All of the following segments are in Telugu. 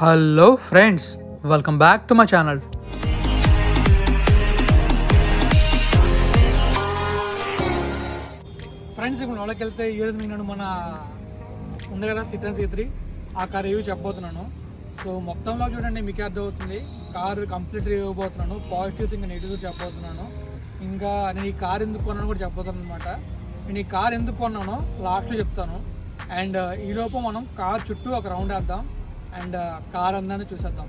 Hello friends welcome back to my channel friends ఇప్పుడు వాళ్ళకి వెళ్తే ఈ రోజు నేను మన ఉంది కదా సిట్రన్ సీ త్రీ ఆ కార్ రివ్యూ చెప్పబోతున్నాను. సో మొత్తంలో చూడండి మీకే అర్థమవుతుంది. కారు కంప్లీట్ రివ్యూ ఇవ్వబోతున్నాను. పాజిటివ్స్ ఇంకా నెగిటివ్స్ చెప్పబోతున్నాను. ఇంకా నేను ఈ కార్ ఎందుకు కొన్నాను కూడా చెప్పబోతున్నాను అనమాట నేను ఈ కార్ ఎందుకు కొన్నానో లాస్ట్లో చెప్తాను. అండ్ ఈలోపు మనం కార్ చుట్టూ ఒక రౌండ్ వేద్దాం. అండ్ కార్ అందాన్ని చూసేద్దాం.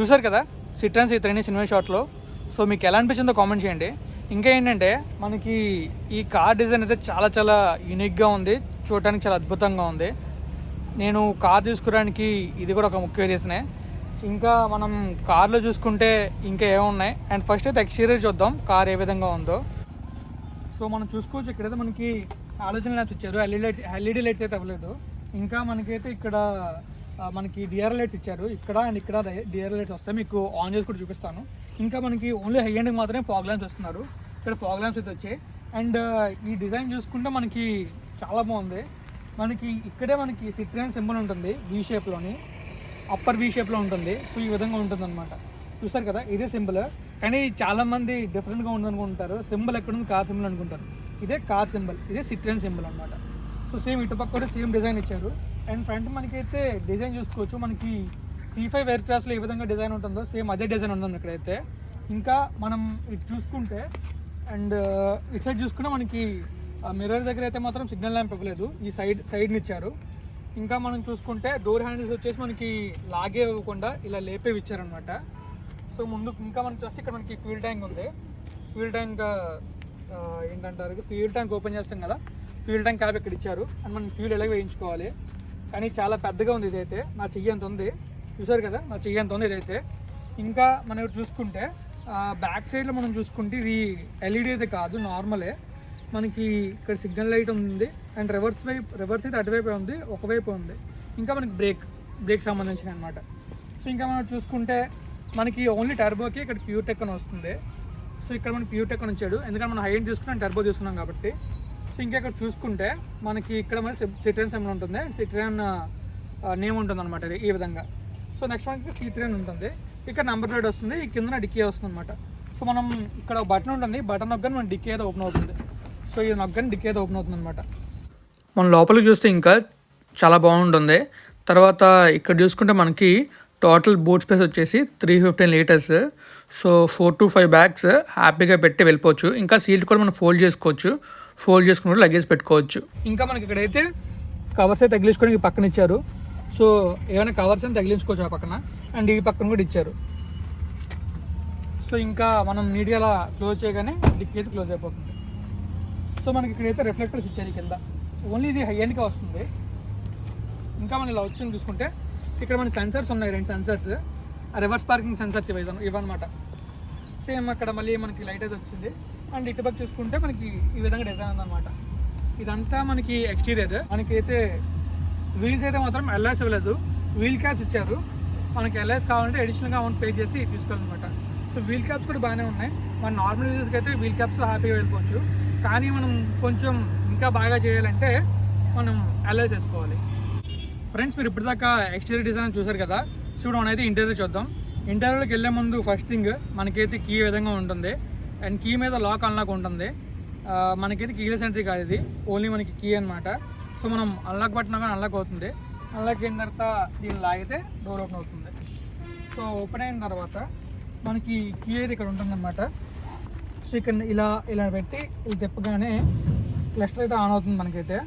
చూసారు కదా? సిట్రన్ సీ త్రీని సినిమా షాట్లో. సో మీకు ఎలా అనిపించిందో కామెంట్ చేయండి. ఇంకా ఏంటంటే మనకి ఈ కార్ డిజైన్ అయితే చాలా చాలా యూనిక్గా ఉంది. చూడటానికి చాలా అద్భుతంగా ఉంది. నేను కార్ తీసుకురావడానికి ఇది కూడా ఒక ముఖ్య రీజనే ఇంకా మనం కార్లో చూసుకుంటే ఇంకా ఏమున్నాయి అండ్ ఫస్ట్ అయితే ఎక్స్టీరియర్ చూద్దాం కార్ ఏ విధంగా ఉందో. సో మనం చూసుకోవచ్చు ఇక్కడైతే మనకి ఆలోచన లైట్స్ ఇచ్చారు ఎల్ఈడి లైట్స్ ఎల్ఈడి లైట్స్ అయితే అవ్వలేదు. ఇంకా మనకైతే ఇక్కడ మనకి డిఆర్ లైట్స్ ఇచ్చారు. ఇక్కడ అండ్ ఇక్కడ డిఆర్ లైట్స్ వస్తాయి. మీకు ఆన్ చేసి కూడా చూపిస్తాను. ఇంకా మనకి ఓన్లీ హై ఎండ్కి మాత్రమే ఫాగ్ ల్యాంప్స్ వస్తున్నారు. ఇక్కడ ఫాగ్ ల్యాంప్స్ అయితే వచ్చాయి. అండ్ ఈ డిజైన్ చూసుకుంటే మనకి చాలా బాగుంది. మనకి ఇక్కడే మనకి సిట్రియన్ సింబల్ ఉంటుంది. వీ షేప్లోని అప్పర్ వీ షేప్లో ఉంటుంది. సో ఈ విధంగా ఉంటుంది అనమాట చూస్తారు కదా? ఇదే సింబల్ కానీ చాలా మంది డిఫరెంట్గా ఉంది అనుకుంటారు సింబల్ ఎక్కడుంది కార్ సింబల్ అనుకుంటారు. ఇదే కార్ సింబల్ ఇదే సిట్రియన్ సింబల్ అనమాట సో సేమ్ ఇటు పక్క కూడా సేమ్ డిజైన్ ఇచ్చారు. అండ్ ఫ్రంట్ మనకైతే డిజైన్ చూసుకోవచ్చు. మనకి సి ఫైవ్ ఎయిర్ క్రాస్లో ఏ విధంగా డిజైన్ ఉంటుందో సేమ్ అదే డిజైన్ ఉంటుంది ఇక్కడైతే. ఇంకా మనం ఇటు చూసుకుంటే అండ్ ఇటు సైడ్ చూసుకుంటే మనకి మిర్రర్ దగ్గర అయితే మాత్రం సిగ్నల్ ల్యాంప్ ఇవ్వలేదు. ఈ సైడ్ సైడ్ని ఇచ్చారు. ఇంకా మనం చూసుకుంటే డోర్ హ్యాండిల్స్ వచ్చేసి మనకి లాగే ఇవ్వకుండా ఇలా లేపేవి ఇచ్చారనమాట సో ముందు ఇంకా మనం చూస్తే ఇక్కడ మనకి ఫ్యూల్ ట్యాంక్ ఉంది. ఫ్యూల్ ట్యాంక్ ఏంటంటారు? ఫ్యూల్ ట్యాంక్ ఓపెన్ చేస్తాం కదా. ఫ్యూల్ ట్యాంక్ క్యాబ్ ఇక్కడ ఇచ్చారు. అండ్ మనం ఫ్యూల్ ఎలా వేయించుకోవాలి? కానీ చాలా పెద్దగా ఉంది ఇదైతే. నా చెయ్యి ఎంత ఉంది. చూసారు కదా? నా చెయ్యి ఎంత ఉంది ఇదైతే. ఇంకా మనం చూసుకుంటే బ్యాక్ సైడ్లో మనం చూసుకుంటే ఇది ఎల్ఈడి అయితే కాదు నార్మలే మనకి ఇక్కడ సిగ్నల్ లైట్ ఉంది అండ్ రివర్స్ వైపు రివర్స్ అయితే అటువైపు ఉంది ఒకవైపు ఉంది. ఇంకా మనకి బ్రేక్ బ్రేక్ సంబంధించిన అనమాట సో ఇంకా మనం చూసుకుంటే మనకి ఓన్లీ టర్బోకి ఇక్కడ ప్యూర్ టెక్ అని వస్తుంది. సో ఇక్కడ మనం ప్యూర్ టెక్ అని వచ్చాడు ఎందుకంటే మనం హై ఎండ్ తీసుకున్నాం టర్బో తీసుకున్నాం కాబట్టి. ఇంకా ఇక్కడ చూసుకుంటే మనకి ఇక్కడ మన సిట్రేన్ సెమ్ ఉంటుంది. సిట్రన్ నేమ్ ఉంటుంది అనమాట ఇది ఈ విధంగా. సో నెక్స్ట్ మనకి సిట్రేన్ ఉంటుంది. ఇక్కడ నెంబర్ ప్లేట్ వస్తుంది. ఈ కిందన డిక్కీ వస్తుంది అనమాట సో మనం ఇక్కడ బటన్ ఉంటుంది. బటన్ నొక్కని మన డిక్కీ అయితే ఓపెన్ అవుతుంది. సో ఇది నొక్కని డిక్కీ అయితే ఓపెన్ అవుతుంది అనమాట మనం లోపలికి చూస్తే ఇంకా చాలా బాగుంటుంది. తర్వాత ఇక్కడ చూసుకుంటే మనకి టోటల్ బూట్ స్పేస్ వచ్చేసి three fifteen litres so four to five bags హ్యాపీగా పెట్టి వెళ్ళిపోవచ్చు. ఇంకా సీట్ కూడా మనం ఫోల్డ్ చేసుకోవచ్చు. ఫోల్డ్ చేసుకుని లగేజ్ పెట్టుకోవచ్చు. ఇంకా మనకి ఇక్కడైతే కవర్స్ అయితే తగిలించుకొని పక్కన ఇచ్చారు. సో ఏమైనా కవర్స్ అని తగిలించుకోవచ్చు ఆ పక్కన. అండ్ ఈ పక్కన కూడా ఇచ్చారు. సో ఇంకా మనం నీట్గా అలా క్లోజ్ చేయగానే డిక్కీ అయితే క్లోజ్ అయిపోతుంది. సో మనకి ఇక్కడైతే రిఫ్లెక్టర్స్ ఇచ్చారు కింద. ఓన్లీ ఇది హై ఎండ్గా వస్తుంది. ఇంకా మనం ఇలా వచ్చింది చూసుకుంటే ఇక్కడ మన సెన్సర్స్ ఉన్నాయి రెండు సెన్సర్స్ రివర్స్ పార్కింగ్ సెన్సర్స్ ఇవి ఇవన్నమాట. సేమ్ అక్కడ మళ్ళీ మనకి లైట్ అయితే వచ్చింది. అండ్ ఇటుపక్క చూసుకుంటే మనకి ఈ విధంగా డిజైన్ ఉందన్నమాట. ఇదంతా మనకి ఎక్స్టీరియర్ మనకైతే వీల్స్ అయితే మాత్రం ఎల్ఆర్స్ ఇవ్వలేదు. వీల్ క్యాప్స్ ఇచ్చారు. మనకి ఎల్ఐస్ కావాలంటే అడిషనల్గా అమౌంట్ పే చేసి తీసుకోవాలన్నమాట. సో వీల్ క్యాప్స్ కూడా బాగానే ఉన్నాయి. మన నార్మల్ యూజర్స్కి అయితే వీల్ క్యాప్స్ హ్యాపీగా వెళ్ళిపోవచ్చు. కానీ మనం కొంచెం ఇంకా బాగా చేయాలంటే మనం అలై చేసుకోవాలి ఫ్రెండ్స్ మీరు ఇప్పటిదాకా ఎక్స్టీరియర్ డిజైన్ చూసారు కదా? సో మనం అయితే ఇంటీరియర్ చూద్దాం. ఇంటీరియర్లోకి వెళ్ళే ముందు ఫస్ట్ థింగ్ మనకైతే కీ విధంగా ఉంటుంది? అండ్ కీ మీద లాక్ అన్లాక్ ఉంటుంది. మనకైతే కీలెస్ ఎంట్రీ కాదు ఇది. ఓన్లీ మనకి కీ అనమాట సో మనం అన్లాక్ పట్టినా కానీ అన్లాక్ అవుతుంది. అన్లాక్ అయిన తర్వాత దీన్ని లాగితే డోర్ ఓపెన్ అవుతుంది. సో ఓపెన్ అయిన తర్వాత మనకి కీ అయితే ఇక్కడ ఉంటుందన్నమాట. సో ఇక్కడ ఇలా ఇలా పెట్టి ఇది తిప్పగానే క్లస్టర్ అయితే ఆన్ అవుతుంది మనకైతే.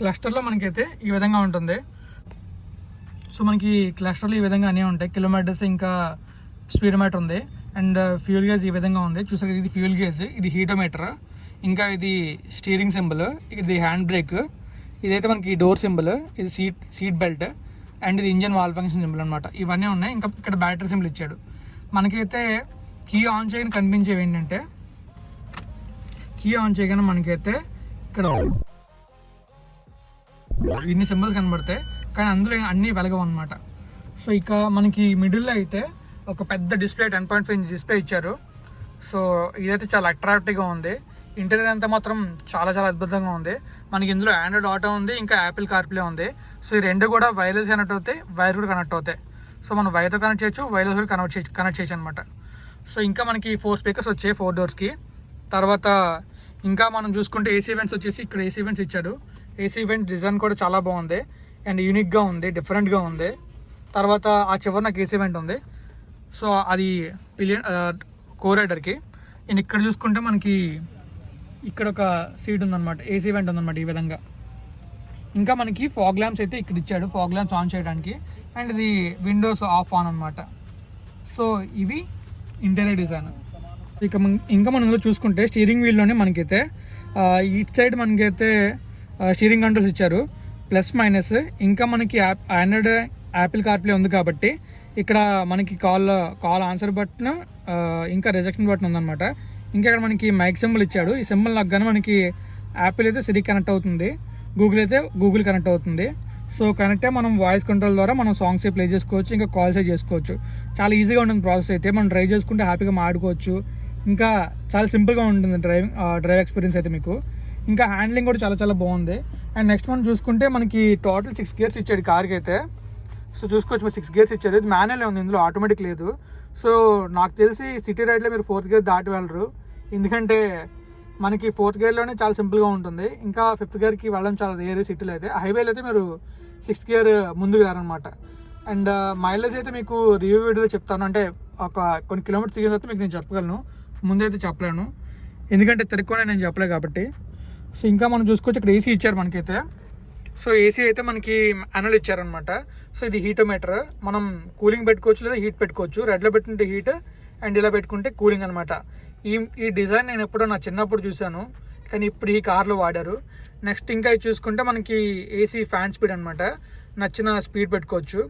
క్లస్టర్లో మనకైతే ఈ విధంగా ఉంటుంది. సో మనకి క్లస్టర్లు ఈ విధంగా అన్నీ ఉంటాయి. కిలోమీటర్స్ ఇంకా స్పీడ్ మీటర్ ఉంది. అండ్ uh, ఫ్యూల్ గేజ్ ఈ విధంగా ఉంది. చూసారు ఇది ఫ్యూల్ గేజ్ ఇది హీటోమీటర్. ఇంకా ఇది స్టీరింగ్ సింబల్ ఇది హ్యాండ్ బ్రేక్. ఇదైతే మనకి డోర్ సింబల్ ఇది సీట్ సీట్ బెల్ట్. అండ్ ఇది ఇంజన్ వాల్ ఫంక్షన్ సింబల్ అనమాట ఇవన్నీ ఉన్నాయి. ఇంకా ఇక్కడ బ్యాటరీ సింబల్ ఇచ్చాడు. మనకైతే కీ ఆన్ చేయని కనిపించేవి ఏంటంటే కీ ఆన్ చేయగానే మనకైతే ఇక్కడ ఇన్ని సింబల్స్ కనబడతాయి. కానీ అందులో అన్నీ వెలగవు అనమాట సో ఇక మనకి మిడిల్లో అయితే ఒక పెద్ద display ten point five display ఇచ్చారు. సో ఇదైతే చాలా అట్రాక్టివ్గా ఉంది. ఇంటీరియర్ అంతా మాత్రం చాలా చాలా అద్భుతంగా ఉంది. మనకి ఇందులో ఆండ్రాయిడ్ ఆటో ఉంది ఇంకా యాపిల్ కార్ప్లే ఉంది. సో ఈ రెండు కూడా వైర్లెస్ కనెక్ట్ అవుతాయి వైర్ కూడా కనెక్ట్ అవుతాయి. సో మనం వైర్తో కనెక్ట్ చేయొచ్చు వైర్లెస్ కూడా కనెక్ట్ చేయొచ్చు కనెక్ట్ చేయొచ్చు అనమాట సో ఇంకా మనకి ఫోర్ స్పీకర్స్ వచ్చాయి ఫోర్ డోర్స్కి తర్వాత ఇంకా మనం చూసుకుంటే ఏసీ ఈవెంట్స్ వచ్చేసి ఇక్కడ ఏసీ ఈవెంట్స్ ఇచ్చాడు. ఏసీ ఈవెంట్ డిజైన్ కూడా చాలా బాగుంది. అండ్ యూనిక్గా ఉంది డిఫరెంట్గా ఉంది. తర్వాత ఆ చివరి నాకు ఏసీ ఈవెంట్ ఉంది. సో అది పిలియన్ కోరైడర్కి అండ్ ఇక్కడ చూసుకుంటే మనకి ఇక్కడ ఒక సీట్ ఉందన్నమాట ఏసీ వెంట ఉందన్నమాట ఈ విధంగా. ఇంకా మనకి ఫాగ్ ల్యాంప్స్ అయితే ఇక్కడ ఇచ్చాడు ఫాగ్ ల్యాంప్స్ ఆన్ చేయడానికి. అండ్ ఇది విండోస్ ఆఫ్ ఆన్ అనమాట సో ఇవి ఇంటీరియర్ డిజైన్ ఇక ఇంకా మనం చూసుకుంటే స్టీరింగ్ వీల్లోనే మనకైతే ఆ, ఇటు సైడ్ మనకైతే స్టీరింగ్ కంట్రోల్స్ ఇచ్చారు. ప్లస్ మైనస్ ఇంకా మనకి యాప్ ఆండ్రాయిడ్ యాపిల్ కార్ప్లే ఉంది కాబట్టి ఇక్కడ మనకి కాల్ కాల్ ఆన్సర్ బటన్ ఇంకా రిజెక్షన్ బటన్ ఉందన్నమాట. ఇంకా ఇక్కడ మనకి మైక్ సింబల్ ఇచ్చాడు. ఈ సింబల్ నగ్గగానే మనకి యాపిల్ అయితే సిరి కనెక్ట్ అవుతుంది. గూగుల్ అయితే గూగుల్ కనెక్ట్ అవుతుంది. సో కనెక్టే మనం వాయిస్ కంట్రోల్ ద్వారా మనం సాంగ్స్ ప్లే చేసుకోవచ్చు ఇంకా కాల్స్ చేసుకోవచ్చు. చాలా ఈజీగా ఉంటుంది ప్రాసెస్ అయితే. మనం డ్రైవ్ చేసుకుంటే హ్యాపీగా మాడుకోవచ్చు ఇంకా చాలా సింపుల్గా ఉంటుంది డ్రైవింగ్ డ్రైవ్ ఎక్స్పీరియన్స్ అయితే మీకు. ఇంకా హ్యాండ్లింగ్ కూడా చాలా చాలా బాగుంది. అండ్ నెక్స్ట్ మనం చూసుకుంటే మనకి టోటల్ సిక్స్ గేర్స్ ఇచ్చాడు కార్కి అయితే. సో చూసుకోవచ్చు మీరు సిక్స్ గేర్స్ ఇచ్చారు. ఇది మాన్యువల్ ఉంది ఇందులో ఆటోమేటిక్ లేదు. సో నాకు తెలిసి సిటీ రైడ్లో మీరు ఫోర్త్ గేర్ దాటి వెళ్ళరు. ఎందుకంటే మనకి ఫోర్త్ గేర్లోనే చాలా సింపుల్గా ఉంటుంది. ఇంకా ఫిఫ్త్ గేర్కి వెళ్ళడం చాలా రేర్ సిటీలో అయితే. హైవేలో అయితే మీరు సిక్స్త్ గేర్ ముందుకు రారనమాట అండ్ మైలేజ్ అయితే మీకు రివ్యూ వీడియోలో చెప్తాను. అంటే ఒక కొన్ని కిలోమీటర్స్ తిరిగిన తర్వాత మీకు నేను చెప్పగలను. ముందైతే చెప్పలేను. ఎందుకంటే తిరగకుండా నేను చెప్పలే కాబట్టి. సో ఇంకా మనం చూసుకోవచ్చు ఇక్కడ ఏసీ ఇచ్చారు మనకైతే. సో ఏసీ అయితే మనకి అనల్ ఇచ్చారనమాట సో ఇది హీటోమీటర్. మనం కూలింగ్ పెట్టుకోవచ్చు లేదా హీట్ పెట్టుకోవచ్చు. రెడ్లో పెట్టుకుంటే హీట్ అండ్ ఇలా పెట్టుకుంటే కూలింగ్ అనమాట ఈ ఈ డిజైన్ నేను ఎప్పుడో నా చిన్నప్పుడు చూశాను. కానీ ఇప్పుడు ఈ కార్లో వాడారు. నెక్స్ట్ ఇంకా ఇది చూసుకుంటే మనకి ఏసీ ఫ్యాన్ స్పీడ్ అనమాట నచ్చిన స్పీడ్ పెట్టుకోవచ్చు.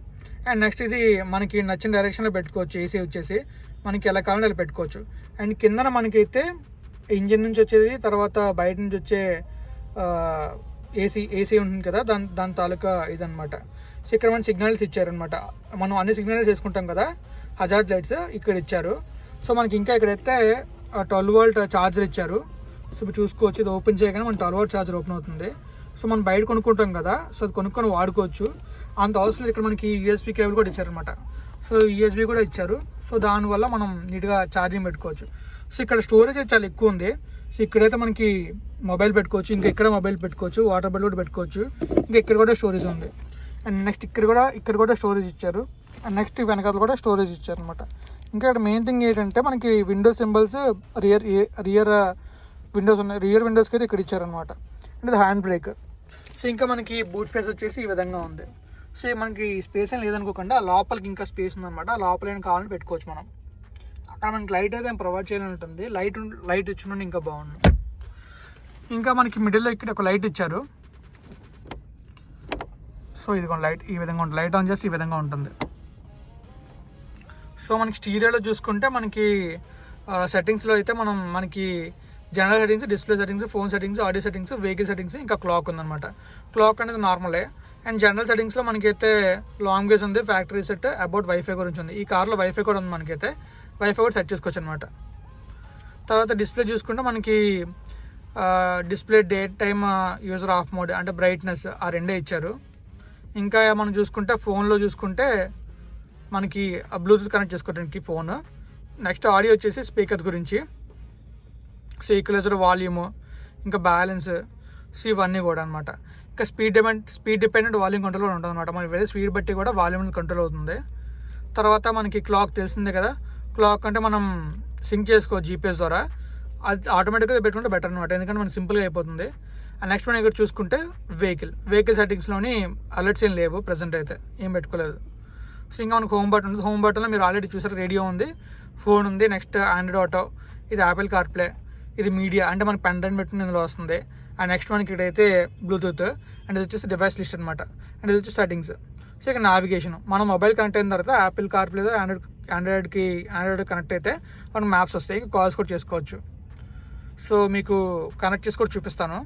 అండ్ నెక్స్ట్ ఇది మనకి నచ్చిన డైరెక్షన్లో పెట్టుకోవచ్చు. ఏసీ వచ్చేసి మనకి ఎలా కావాలంటే అలా పెట్టుకోవచ్చు. అండ్ కిందన మనకైతే ఇంజిన్ నుంచి వచ్చేది తర్వాత బయట నుంచి వచ్చే ఏసీ ఏసీ ఉంటుంది కదా దాని దాని తాలూకా ఇదనమాట సో ఇక్కడ మన సిగ్నల్స్ ఇచ్చారనమాట మనం అన్ని సిగ్నల్స్ వేసుకుంటాం కదా హజార్డ్ లైట్స్ ఇక్కడ ఇచ్చారు. సో మనకి ఇంకా ఇక్కడైతే ట్వెల్వ్ వోల్ట్ ఛార్జర్ ఇచ్చారు సో ఇప్పుడు చూసుకోవచ్చు ఇది ఓపెన్ చేయగానే మన ట్వెల్వ్ వోల్ట్ ఛార్జర్ ఓపెన్ అవుతుంది. సో మనం బయట కొనుక్కుంటాం కదా సో అది కొనుక్కొని వాడుకోవచ్చు. అంత అవసరం లేదు ఇక్కడ మనకి యూఎస్బీ కేబుల్ కూడా ఇచ్చారనమాట సో యూఎస్బీ కూడా ఇచ్చారు. సో దానివల్ల మనం నీట్గా ఛార్జింగ్ పెట్టుకోవచ్చు. సో ఇక్కడ స్టోరేజ్ అయితే చాలా ఎక్కువ ఉంది. సో ఇక్కడైతే మనకి మొబైల్ పెట్టుకోవచ్చు ఇంకా ఇక్కడ మొబైల్ పెట్టుకోవచ్చు వాటర్ బాటిల్ కూడా పెట్టుకోవచ్చు. ఇంకా ఇక్కడ కూడా స్టోరేజ్ ఉంది. అండ్ నెక్స్ట్ ఇక్కడ కూడా ఇక్కడ కూడా స్టోరేజ్ ఇచ్చారు. అండ్ నెక్స్ట్ వెనకాల కూడా స్టోరేజ్ ఇచ్చారు అనమాట ఇంకా ఇక్కడ మెయిన్ థింగ్ ఏంటంటే మనకి windows symbols rear rear windows ఉన్నాయి. రియర్ విండోస్కి అయితే ఇక్కడ ఇచ్చారనమాట అంటే ఇది హ్యాండ్ బ్రేక్ సో ఇంకా మనకి బూట్ స్పేస్ వచ్చేసి ఈ విధంగా ఉంది. సో మనకి స్పేస్ ఏం లేదనుకోకుండా ఆ లోపలికి ఇంకా స్పేస్ ఉందన్నమాట. లోపల ఏం కావాలని పెట్టుకోవచ్చు మనం. మనకి లైట్ అయితే ప్రొవైడ్ చేయాలని ఉంటుంది లైట్ లైట్ ఇచ్చిన ఇంకా బాగుంది ఇంకా మనకి మిడిల్లో ఇక్కడ ఒక లైట్ ఇచ్చారు. సో ఇది లైట్ ఈ విధంగా ఉంటుంది లైట్ ఆన్ చేసి ఈ విధంగా ఉంటుంది. సో మనకి స్టీరియోలో చూసుకుంటే మనకి సెట్టింగ్స్లో అయితే మనం మనకి general settings display settings phone settings audio settings vehicle settings ఇంకా క్లాక్ ఉందన్నమాట. క్లాక్ అనేది నార్మలే అండ్ జనరల్ సెట్టింగ్స్లో మనకైతే లాంగ్ వేస్ ఉంది ఫ్యాక్టరీ సెట్ అబౌట్ వైఫై గురించి ఉంది. ఈ కార్లో వైఫై కూడా ఉంది మనకైతే. వైఫై కూడా సెట్ చేసుకోవచ్చు అనమాట తర్వాత డిస్ప్లే చూసుకుంటే మనకి display date time user off mode అంటే బ్రైట్నెస్ ఆ రెండే ఇచ్చారు. ఇంకా మనం చూసుకుంటే ఫోన్లో చూసుకుంటే మనకి బ్లూటూత్ కనెక్ట్ చేసుకోవడానికి ఫోన్ నెక్స్ట్ ఆడియో వచ్చేసి స్పీకర్స్ గురించి. సో ఈక్వలైజర్ వాల్యూమ్ ఇంకా బ్యాలెన్స్ సో ఇవన్నీ కూడా అనమాట ఇంకా speed depend speed dependent volume control కూడా ఉంటుంది అనమాట మనకి వెళ్ళే స్పీడ్ బట్టి కూడా వాల్యూమ్ కంట్రోల్ అవుతుంది. తర్వాత మనకి క్లాక్ తెలిసిందే కదా. క్లాక్ అంటే మనం సింక్ చేసుకోవచ్చు జీపీఎస్ ద్వారా. అది ఆటోమేటిక్గా పెట్టుకుంటే బెటర్ అనమాట ఎందుకంటే మనం సింపుల్గా అయిపోతుంది. అండ్ నెక్స్ట్ మనం ఇక్కడ చూసుకుంటే వెహికల్ వెహికల్ సెట్టింగ్స్లోని అలర్ట్స్ ఏం లేవు ప్రజెంట్ అయితే. ఏం పెట్టుకోలేదు. సో ఇంకా మనకు హోమ్ బటన్ ఉంది. హోమ్ బటన్లో మీరు ఆల్రెడీ చూసారు రేడియో ఉంది ఫోన్ ఉంది నెక్స్ట్ ఆండ్రాయిడ్ ఆటో ఇది యాపిల్ కార్ప్లే ఇది మీడియా అంటే మనకి పెండ్రైన్ డ్రైవ్ పెట్టుకుని ఇందులో వస్తుంది. అండ్ నెక్స్ట్ మనకి ఇక్కడైతే బ్లూటూత్ అండ్ ఇది వచ్చేసి డివైస్ లిస్ట్ అనమాట అండ్ ఇది వచ్చేసి సెట్టింగ్స్ సో ఇక నావిగేషన్ మనం మొబైల్ కనెక్ట్ అయిన తర్వాత యాపిల్ లేదా ఆండ్రాయిడ్ ఆండ్రాయిడ్కి ఆండ్రాయిడ్ కనెక్ట్ అయితే మనకు మ్యాప్స్ వస్తాయి. కాల్స్ కూడా చేసుకోవచ్చు. సో మీకు కనెక్ట్ చేసి కూడా చూపిస్తాను.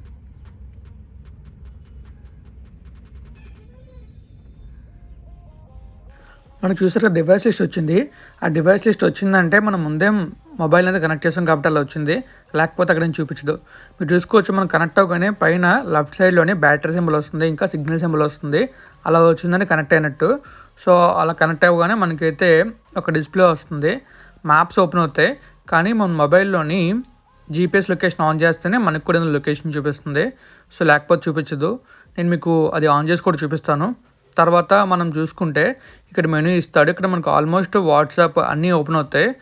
మనకు చూసారు డివైస్ లిస్ట్ వచ్చింది. ఆ డివైస్ లిస్ట్ వచ్చిందంటే మనం ముందే మొబైల్ అనేది కనెక్ట్ చేసాం కాబట్టి అలా వచ్చింది. లేకపోతే అక్కడ నుంచి చూపించదు. మీరు చూసుకోవచ్చు మనం కనెక్ట్ అవ్వగానే పైన లెఫ్ట్ సైడ్లోనే బ్యాటరీ సింబల్ వస్తుంది ఇంకా సిగ్నల్ సింబల్ వస్తుంది. అలా వచ్చిందని కనెక్ట్ అయినట్టు. సో అలా కనెక్ట్ అవ్వగానే మనకైతే ఒక డిస్ప్లే వస్తుంది. మ్యాప్స్ ఓపెన్ అవుతాయి. కానీ మన మొబైల్లోని జీపీఎస్ లొకేషన్ ఆన్ చేస్తేనే మనకు కూడా లొకేషన్ చూపిస్తుంది. సో లేకపోతే చూపించదు. నేను మీకు అది ఆన్ చేసి కూడా చూపిస్తాను. తర్వాత మనం చూసుకుంటే ఇక్కడ మెనూ ఇస్తాడు. ఇక్కడ మనకు ఆల్మోస్ట్ వాట్సాప్ అన్నీ ఓపెన్ అవుతాయి.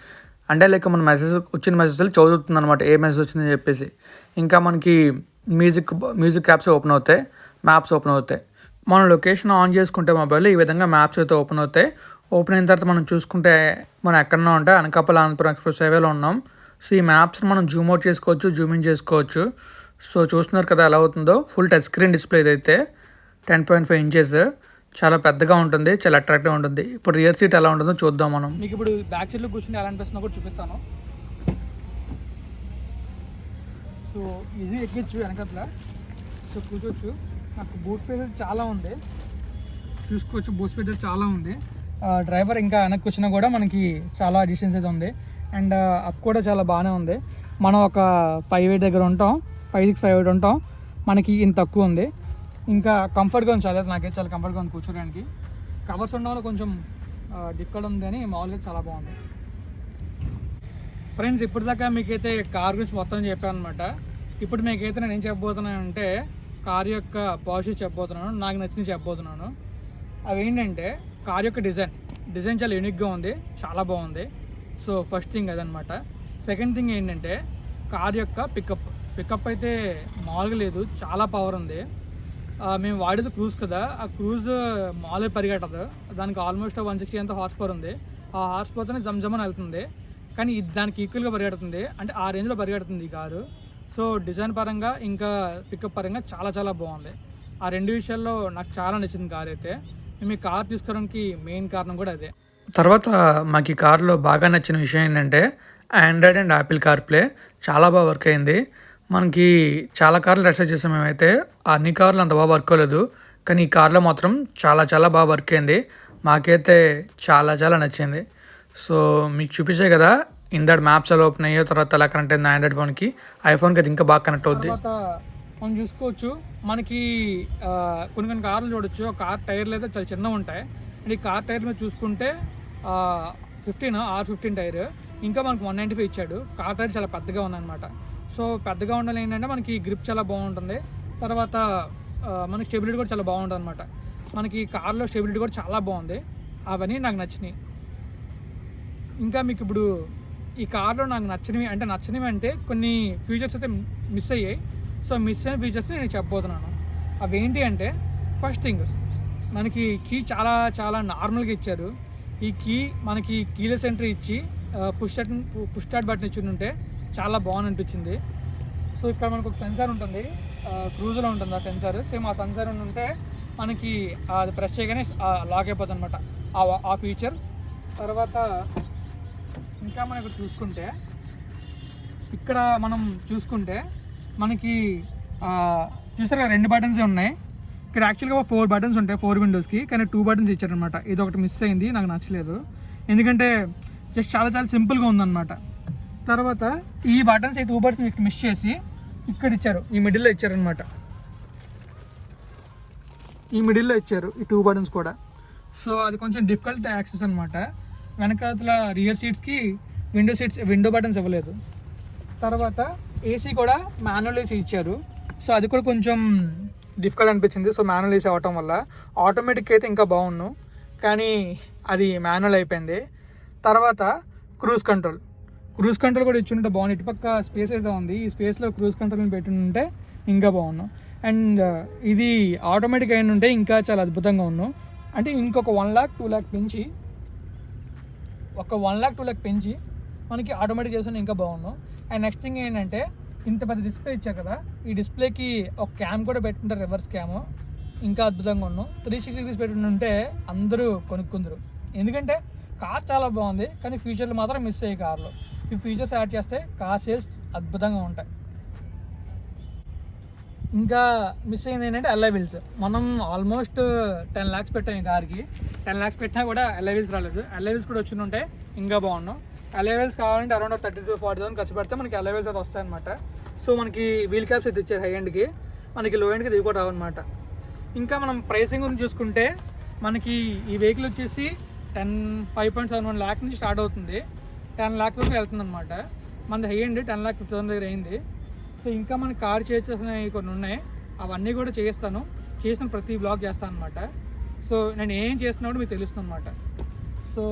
అంటే లైక్ మన మెసేజ్ వచ్చిన మెసేజ్లు చదువుతుంది అనమాట ఏ మెసేజ్ వచ్చిందని చెప్పేసి. ఇంకా మనకి మ్యూజిక్ మ్యూజిక్ యాప్స్ ఓపెన్ అవుతాయి. మ్యాప్స్ ఓపెన్ అవుతాయి. మనం లొకేషన్ ఆన్ చేసుకుంటే మొబైల్ ఈ విధంగా మ్యాప్స్ అయితే ఓపెన్ అవుతాయి. ఓపెన్ అయిన తర్వాత మనం చూసుకుంటే మనం ఎక్కడన్నా ఉంటే అనకాపల్లి ఆంధ్రపురం ఎక్స్ప్రెస్ హైవేలో ఉన్నాం. సో ఈ మ్యాప్స్ని మనం జూమ్ అవుట్ చేసుకోవచ్చు జూమ్ ఇన్ చేసుకోవచ్చు. సో చూస్తున్నారు కదా ఎలా అవుతుందో. ఫుల్ టచ్ స్క్రీన్ డిస్ప్లే ఇదైతే టెన్ పాయింట్ ఫైవ్ ఇంచెస్ చాలా పెద్దగా ఉంటుంది చాలా అట్రాక్టివ్గా ఉంటుంది. ఇప్పుడు రియర్ సీట్ ఎలా ఉంటుందో చూద్దాం మనం. మీకు ఇప్పుడు బ్యాక్ సీట్లో కూర్చుని ఎలా అనిపిస్తుందో కూడా చూపిస్తాను. సో ఈజీ ఎక్కించు వెనకట్లా. సో కూర్చోవచ్చు. నాకు బూట్ స్పేస్ చాలా ఉంది. చూసుకోవచ్చు బూట్ స్పేస్ చాలా ఉంది. డ్రైవర్ ఇంకా వెనక్కి వచ్చినా కూడా మనకి చాలా డిస్టెన్స్ అయితే ఉంది. అండ్ అప్ కూడా చాలా బాగానే ఉంది. మనం ఒక ఫైవ్ ఎయిట్ దగ్గర ఉంటాం. ఫైవ్ సిక్స్ ఫైవ్ ఎయిట్ ఉంటాం. మనకి ఇంత తక్కువ ఉంది. ఇంకా కంఫర్ట్గా ఉంది చాలా నాకైతే చాలా కంఫర్ట్గా ఉంది కూర్చోడానికి. కవర్స్ ఉండడం కొంచెం డిక్కడ్ ఉంది కానీ మామూలుగా చాలా బాగుంది. ఫ్రెండ్స్ ఇప్పటిదాకా మీకైతే కార్ గురించి మొత్తం చెప్పాను అనమాట ఇప్పుడు మీకైతే నేను ఏం చెప్పబోతున్నానంటే కార్ యొక్క పాజిటివ్ చెప్పబోతున్నాను నాకు నచ్చింది చెప్పబోతున్నాను. అవి ఏంటంటే కార్ యొక్క డిజైన్ డిజైన్ చాలా యూనిక్గా ఉంది చాలా బాగుంది. సో ఫస్ట్ థింగ్ అదనమాట సెకండ్ థింగ్ ఏంటంటే కార్ యొక్క పికప్ పికప్ అయితే మామూలుగా లేదు చాలా పవర్ ఉంది. మేము వాడేది క్రూజ్ కదా ఆ క్రూజ్ మామూలుగా పరిగెట్టదు. దానికి ఆల్మోస్ట్ వన్ సిక్స్టీ ఎంత హార్స్ పవర్ ఉంది. ఆ హార్స్ పవర్తోనే జమ్జమని వెళ్తుంది. కానీ ఇది దానికి ఈక్వల్గా పరిగెడుతుంది. అంటే ఆ రేంజ్లో పరిగెడుతుంది ఈ కారు. సో డిజైన్ పరంగా ఇంకా పికప్ పరంగా చాలా చాలా బాగుంది. ఆ రెండు విషయాల్లో నాకు చాలా నచ్చింది కార్ అయితే. మేము ఈ కార్ తీసుకోవడానికి మెయిన్ కారణం కూడా అదే. తర్వాత మాకు ఈ కార్లో బాగా నచ్చిన విషయం ఏంటంటే Android and Apple car play చాలా బాగా వర్క్ అయింది. మనకి చాలా కార్లు రెస్టార్ట్ చేసాం మేమైతే. అన్ని కార్లు అంత బాగా వర్క్ అవ్వలేదు. కానీ ఈ కార్లో మాత్రం చాలా చాలా బాగా వర్క్ అయింది. మాకైతే చాలా చాలా నచ్చింది. సో మీకు చూపించే కదా ఇందాడు మ్యాప్స్ ఎలా ఓపెన్ అయ్యో తర్వాత ఎలా కనెక్ట్ అయింది ఆండ్రాయిడ్ ఫోన్కి ఐఫోన్కి అది ఇంకా బాగా కనెక్ట్ అవుద్ది. మనం చూసుకోవచ్చు. మనకి కొన్ని కొన్ని కార్లు చూడొచ్చు. ఆ కార్ టైర్లు అయితే చాలా చిన్నగా ఉంటాయి. అండ్ ఈ కార్ టైర్ మీద చూసుకుంటే ఫిఫ్టీన్ ఆర్ ఫిఫ్టీన్ టైర్ ఇంకా మనకు వన్ నైంటీ ఫైవ్ ఇచ్చాడు. కార్ టైర్ చాలా పెద్దగా ఉందన్నమాట. సో పెద్దగా ఉండాలి ఏంటంటే మనకి గ్రిప్ చాలా బాగుంటుంది. తర్వాత మనకి స్టెబిలిటీ కూడా చాలా బాగుంటుంది అనమాట మనకి కార్లో స్టెబిలిటీ కూడా చాలా బాగుంది. అవన్నీ నాకు నచ్చినాయి. ఇంకా మీకు ఇప్పుడు ఈ కార్లో నాకు నచ్చినవి అంటే నచ్చినవి అంటే కొన్ని ఫీచర్స్ అయితే మిస్ అయ్యాయి. సో మిస్ అయిన ఫీచర్స్ నేను చెప్పబోతున్నాను. అవి ఏంటి అంటే ఫస్ట్ థింగ్ మనకి కీ చాలా చాలా నార్మల్గా ఇచ్చారు. ఈ కీ మనకి కీలెస్ ఎంట్రీ ఇచ్చి push start push start button ఇచ్చి ఉంటే చాలా బాగుంది అనిపించింది సో ఇక్కడ మనకు ఒక సెన్సార్ ఉంటుంది. క్రూజ్లో ఉంటుంది ఆ సెన్సార్ సేమ్ ఆ సెన్సార్ ఉంటే మనకి అది ప్రెస్ చేయగానే లాక్ అయిపోతుంది అనమాట ఆ ఫీచర్ తర్వాత ఇంకా మనం ఇక్కడ చూసుకుంటే ఇక్కడ మనం చూసుకుంటే మనకి చూసారు కదా రెండు బటన్స్ ఉన్నాయి. ఇక్కడ యాక్చువల్గా ఫోర్ బటన్స్ ఉంటాయి ఫోర్ విండోస్కి కానీ టూ బటన్స్ ఇచ్చారనమాట ఇది ఒకటి మిస్ అయింది నాకు నచ్చలేదు. ఎందుకంటే జస్ట్ చాలా చాలా సింపుల్గా ఉందన్నమాట. తర్వాత ఈ బటన్స్ ఈ టూ బటన్స్ ఇక్కడ మిస్ చేసి ఇక్కడ ఇచ్చారు. ఈ మిడిల్లో ఇచ్చారనమాట ఈ మిడిల్లో ఇచ్చారు ఈ టూ బటన్స్ కూడా. సో అది కొంచెం డిఫికల్ట్ యాక్సెస్ అనమాట వెనకాతల రియర్ సీట్స్కి విండో సీట్స్ విండో బటన్స్ ఇవ్వలేదు. తర్వాత ఏసీ కూడా మాన్యువల్ ఏసీ ఇచ్చారు. సో అది కూడా కొంచెం డిఫికల్ట్ అనిపించింది. సో మాన్యువల్ ఏసీ అవటం వల్ల ఆటోమేటిక్ అయితే ఇంకా బాగుండు. కానీ అది మాన్యువల్ అయిపోయింది. తర్వాత క్రూజ్ కంట్రోల్ క్రూజ్ కంట్రోల్ కూడా ఇచ్చుంటే బాగుంది ఇటుపక్క స్పేస్ అయితే ఉంది. ఈ స్పేస్లో క్రూజ్ కంట్రోల్ని పెట్టుంటే ఇంకా బాగున్నాం అండ్ ఇది ఆటోమేటిక్ అయిన ఉంటే ఇంకా చాలా అద్భుతంగా ఉన్నాం అంటే ఇంకొక వన్ లాక్ టూ లాక్ పెంచి ఒక వన్ లాక్ టూ లాక్ పెంచి మనకి ఆటోమేటిక్ చేసిన ఇంకా బాగున్నాం అండ్ నెక్స్ట్ థింగ్ ఏంటంటే ఇంత పెద్ద డిస్ప్లే ఇచ్చా కదా ఈ డిస్ప్లేకి ఒక క్యామ్ కూడా పెట్టుంటారు రివర్స్ క్యామ్ ఇంకా అద్భుతంగా ఉన్నాం త్రీ సిక్స్టీ డిగ్రీస్ పెట్టుంటే అందరూ కొనుక్కుందరు. ఎందుకంటే కార్ చాలా బాగుంది కానీ ఫ్యూచర్లు మాత్రం మిస్ అయ్యాయి కార్లో ఈ ఫీచర్స్ యాడ్ చేస్తే కార్ సేల్స్ అద్భుతంగా ఉంటాయి. ఇంకా మిస్ అయింది ఏంటంటే ఎల్ఐవిల్స్ మనం ఆల్మోస్ట్ టెన్ ల్యాక్స్ పెట్టాం ఈ కార్కి. టెన్ ల్యాక్స్ పెట్టినా కూడా ఎల్ఐవిల్స్ రాలేదు. ఎల్ఐ కూడా వచ్చి ఉంటే ఇంకా బాగున్నాం. ఎల్ఐవిల్స్ కావాలంటే around thirty to forty thousand ఖర్చు పెడితే మనకి ఎల్ఐ అయితే వస్తాయన్నమాట. సో మనకి వీల్ క్యాప్స్ అయితే ఇచ్చారు హై ఎండ్కి మనకి లో ఎండ్కి దిగు రావన్నమాట. ఇంకా మనం ప్రైసింగ్ గురించి చూసుకుంటే మనకి ఈ వెహికల్ వచ్చేసి ten five point seven one lakh నుంచి స్టార్ట్ అవుతుంది. టెన్ ల్యాక్ వరకు వెళ్తుంది అనమాట మనది high end ten lakh fifty thousand దగ్గర అయింది. సో ఇంకా మన కార్ చేసేసినవి కొన్ని ఉన్నాయి. అవన్నీ కూడా చేస్తాను. చేసిన ప్రతి బ్లాగ్ చేస్తాను అనమాట సో నేను ఏం చేస్తున్నాడు మీకు తెలుస్తుంది అనమాట సో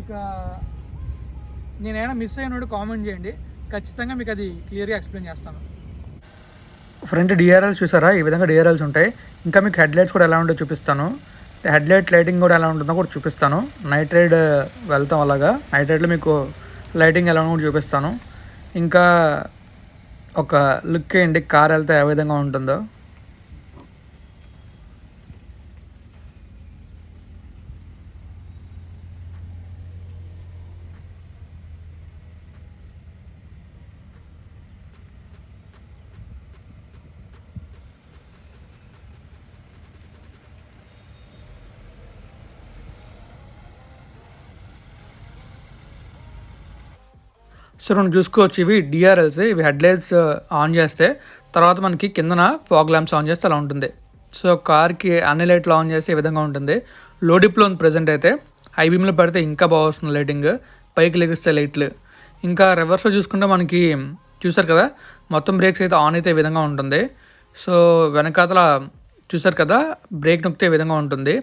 ఇక నేనైనా మిస్ అయినోడు కామెంట్ చేయండి. ఖచ్చితంగా మీకు అది క్లియర్గా ఎక్స్ప్లెయిన్ చేస్తాను. ఫ్రంట్ డిఆర్ఎల్స్ చూసారా? ఈ విధంగా డిఆర్ఎల్స్ ఉంటాయి. ఇంకా మీకు హెడ్ లైట్స్ కూడా ఎలా ఉంటుందో చూపిస్తాను. హెడ్ లైట్ లైటింగ్ కూడా ఎలా ఉంటుందో కూడా చూపిస్తాను. నైట్ రైడ్ వెళ్తాం అలాగా. నైట్ రైడ్లో మీకు లైటింగ్ ఎలా ఉంటుందో కూడా చూపిస్తాను. ఇంకా ఒక లుక్ వేయండి కార్ వెళ్తే ఏ విధంగా ఉంటుందో? సో మనం చూసుకోవచ్చు. ఇవి డిఆర్ఎల్స్ ఇవి హెడ్లైట్స్ uh, ఆన్ చేస్తే తర్వాత మనకి కిందన ఫాగ్ ల్యాంప్స్ ఆన్ చేస్తే అలా ఉంటుంది. సో కార్కి అన్ని లైట్లు ఆన్ చేస్తే ఈ విధంగా ఉంటుంది. లో డిప్లో ఉంది ప్రజెంట్ అయితే. హై బీమ్లో పెడితే ఇంకా బాగా వస్తుంది లైటింగ్ పైకి లెగిస్తే లైట్లు. ఇంకా రివర్స్లో చూసుకుంటే మనకి చూసారు కదా మొత్తం బ్రేక్స్ అయితే ఆన్ అయితే ఈ విధంగా ఉంటుంది. సో వెనకాతల చూసారు కదా బ్రేక్ నొక్కితే ఈ విధంగా ఉంటుంది.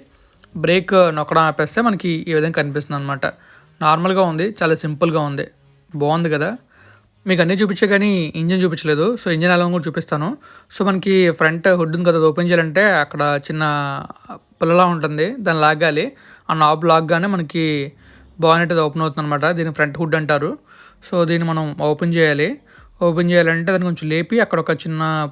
బ్రేక్ నొక్కడం ఆపేస్తే మనకి ఈ విధంగా కనిపిస్తుంది అనమాట నార్మల్గా ఉంది చాలా సింపుల్గా ఉంది. బాగుంది కదా. మీకు అన్నీ చూపించే కానీ ఇంజిన్ చూపించలేదు. సో ఇంజిన్ ఎలా కూడా చూపిస్తాను. సో మనకి ఫ్రంట్ హుడ్ ఉంది కదా ఓపెన్ చేయాలంటే అక్కడ చిన్న పుల్లలా ఉంటుంది. దాన్ని లాగాలి. ఆ నాబ్ లాగ్గానే మనకి బాగునేటది ఓపెన్ అవుతుంది అనమాట దీన్ని ఫ్రంట్ హుడ్ అంటారు. సో దీన్ని మనం ఓపెన్ చేయాలి. ఓపెన్ చేయాలంటే దాన్ని కొంచెం లేపి అక్కడ ఒక చిన్న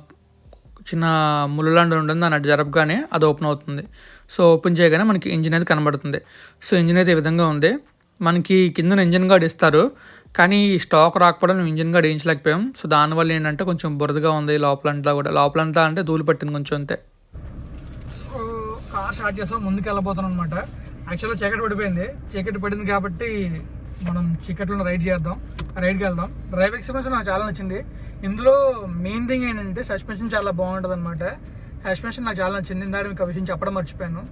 చిన్న ముళ్ళు లాంటిది ఉంటుంది. దాన్ని అటు జరపగానే అది ఓపెన్ అవుతుంది. సో ఓపెన్ చేయగానే మనకి ఇంజిన్ అయితే కనబడుతుంది. సో ఇంజిన్ అయితే ఈ విధంగా ఉంది. మనకి కింద ఇంజిన్ గార్డ్ ఇస్తారు. కానీ స్టాక్ రాకపోవడం ఇంజిన్ గార్డ్ వేయించలేకపోయాం సో దానివల్ల ఏంటంటే కొంచెం బురదగా ఉంది లోపలంతా కూడా. లోపలంతా అంటే ధూళి పట్టింది కొంచెం అంతే. సో కార్ స్టార్ట్ చేసాం ముందుకు వెళ్ళబోతున్నాం అనమాట యాక్చువల్గా చీకటి పడిపోయింది. చీకటి పడింది కాబట్టి మనం చీకట్లో రైడ్ చేద్దాం. రైడ్కి వెళ్దాం. డ్రైవ్ ఎక్స్పీరియన్స్ నాకు చాలా నచ్చింది. ఇందులో మెయిన్ థింగ్ ఏంటంటే సస్పెన్షన్ చాలా బాగుంటుంది అనమాట సస్పెన్షన్ నాకు చాలా నచ్చింది. ఇందాక మీకు ఆ విషయం చెప్పడం మర్చిపోయాను.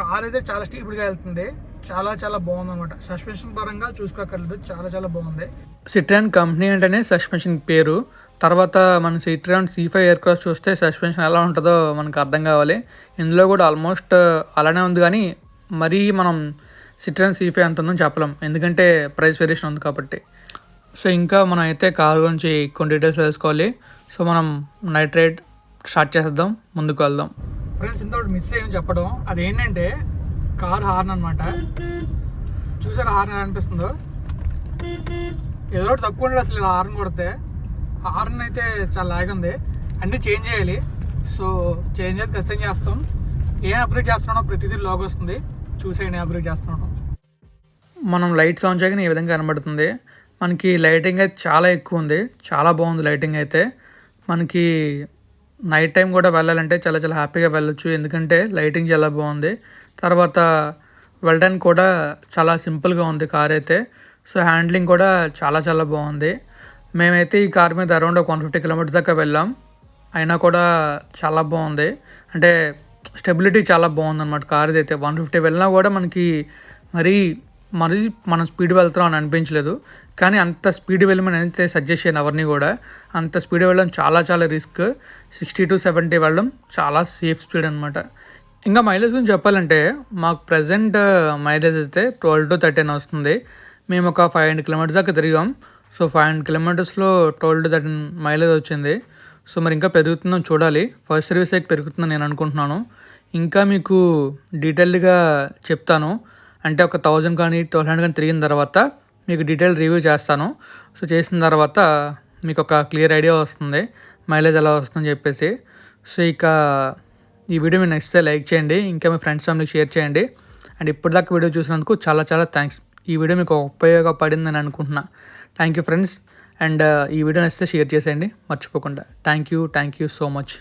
కార్ అయితే చాలా స్టీప్డ్గా వెళ్తుంది. చాలా చాలా బాగుంది అనమాట సస్పెన్షన్ పరంగా చూసుకోకర్లేదు చాలా చాలా బాగుంది. సిట్రాన్ కంపెనీ అంటేనే సస్పెన్షన్ పేరు. తర్వాత మన Citroen C five aircraft చూస్తే సస్పెన్షన్ ఎలా ఉంటుందో మనకు అర్థం కావాలి. ఇందులో కూడా ఆల్మోస్ట్ అలానే ఉంది కానీ మరీ మనం సిట్రాన్ సి ఫైవ్ అంత ఉందని చెప్పలేం. ఎందుకంటే ప్రైస్ వేరియేషన్ ఉంది కాబట్టి. సో ఇంకా మనం అయితే కార్ గురించి కొన్ని డీటెయిల్స్ తెలుసుకోవాలి. సో మనం నైట్ రైడ్ స్టార్ట్ చేసేద్దాం ముందుకు వెళ్దాం. ఫ్రెండ్స్ ఇంత మిస్ అయ్యని చెప్పడం. అదేంటంటే కార్ హార్న్ అనమాట చూసారా హార్న్ అనిపిస్తుందో? ఏదో ఒకటి తక్కువ ఉండదు అసలు హార్న్ కొడితే. హార్న్ అయితే చాలా లాగ్ ఉంది. అన్నీ చేంజ్ చేయాలి. సో చేంజ్ అయితే ఖచ్చితంగా చేస్తాం. ఏం అప్గ్రేడ్ చేస్తున్నానో ప్రతిదీ లాగ్ వస్తుంది. చూసేయండి అప్గ్రేడ్ చేస్తున్నాను. మనం లైట్స్ ఆన్ చేయగానే ఈ విధంగా కనబడుతుంది? మనకి లైటింగ్ అయితే చాలా ఎక్కువ ఉంది. చాలా బాగుంది లైటింగ్ అయితే. మనకి నైట్ టైం కూడా వెళ్ళాలంటే చాలా చాలా హ్యాపీగా వెళ్ళొచ్చు. ఎందుకంటే లైటింగ్ చాలా బాగుంది. తర్వాత వెళ్ళడానికి కూడా చాలా సింపుల్గా ఉంది కార్ అయితే. సో హ్యాండ్లింగ్ కూడా చాలా చాలా బాగుంది. మేమైతే ఈ కార్ మీద అరౌండ్ ఒక వన్ ఫిఫ్టీ కిలోమీటర్స్ దాకా వెళ్ళాం. అయినా కూడా చాలా బాగుంది. అంటే స్టెబిలిటీ చాలా బాగుంది అనమాట కార్ అయితే. వన్ ఫిఫ్టీ వెళ్ళినా కూడా మనకి మరీ మరి మనం స్పీడ్ వెళ్తున్నాం అని అనిపించలేదు. కానీ అంత స్పీడ్ వెళ్ళమని అయితే సజెస్ట్ చేయను ఎవరిని కూడా. అంత స్పీడ్ వెళ్ళడం చాలా చాలా రిస్క్ సిక్స్టీ టు సెవెంటీ వెళ్ళడం చాలా సేఫ్ స్పీడ్ అనమాట ఇంకా మైలేజ్ గురించి చెప్పాలంటే మాకు ప్రజెంట్ మైలేజ్ uh, అయితే ట్వెల్వ్ టు థర్టీన్ వస్తుంది. మేము ఒక ఫైవ్ హండ్రెడ్ కిలోమీటర్స్ దాకా తిరిగాం. సో ఫైవ్ హండ్రెడ్ కిలోమీటర్స్లో ట్వెల్వ్ టు థర్టీన్ మైలేజ్ వచ్చింది. సో మరి ఇంకా పెరుగుతుందో చూడాలి. ఫస్ట్ సర్వీస్ అయితే పెరుగుతుందని నేను అనుకుంటున్నాను. ఇంకా మీకు డీటెయిల్డ్గా చెప్తాను. అంటే ఒక థౌజండ్ కానీ ట్వెల్వ్ హండ్రెడ్ కానీ తిరిగిన తర్వాత మీకు డీటెయిల్ రివ్యూ చేస్తాను. సో చేసిన తర్వాత మీకు ఒక క్లియర్ ఐడియా వస్తుంది మైలేజ్ ఎలా వస్తుందని చెప్పేసి. సో ఇక ఈ వీడియో మీకు నచ్చితే లైక్ చేయండి ఇంకా మీ ఫ్రెండ్స్ ఫ్యామిలీకి షేర్ చేయండి. అండ్ ఇప్పటిదాకా వీడియో చూసినందుకు చాలా చాలా థ్యాంక్స్ ఈ వీడియో మీకు ఉపయోగపడింది నేను అనుకుంటున్నా థ్యాంక్ యూ ఫ్రెండ్స్ అండ్ ఈ వీడియో నచ్చితే షేర్ చేసేయండి. మర్చిపోకుండా. Thank you thank you so much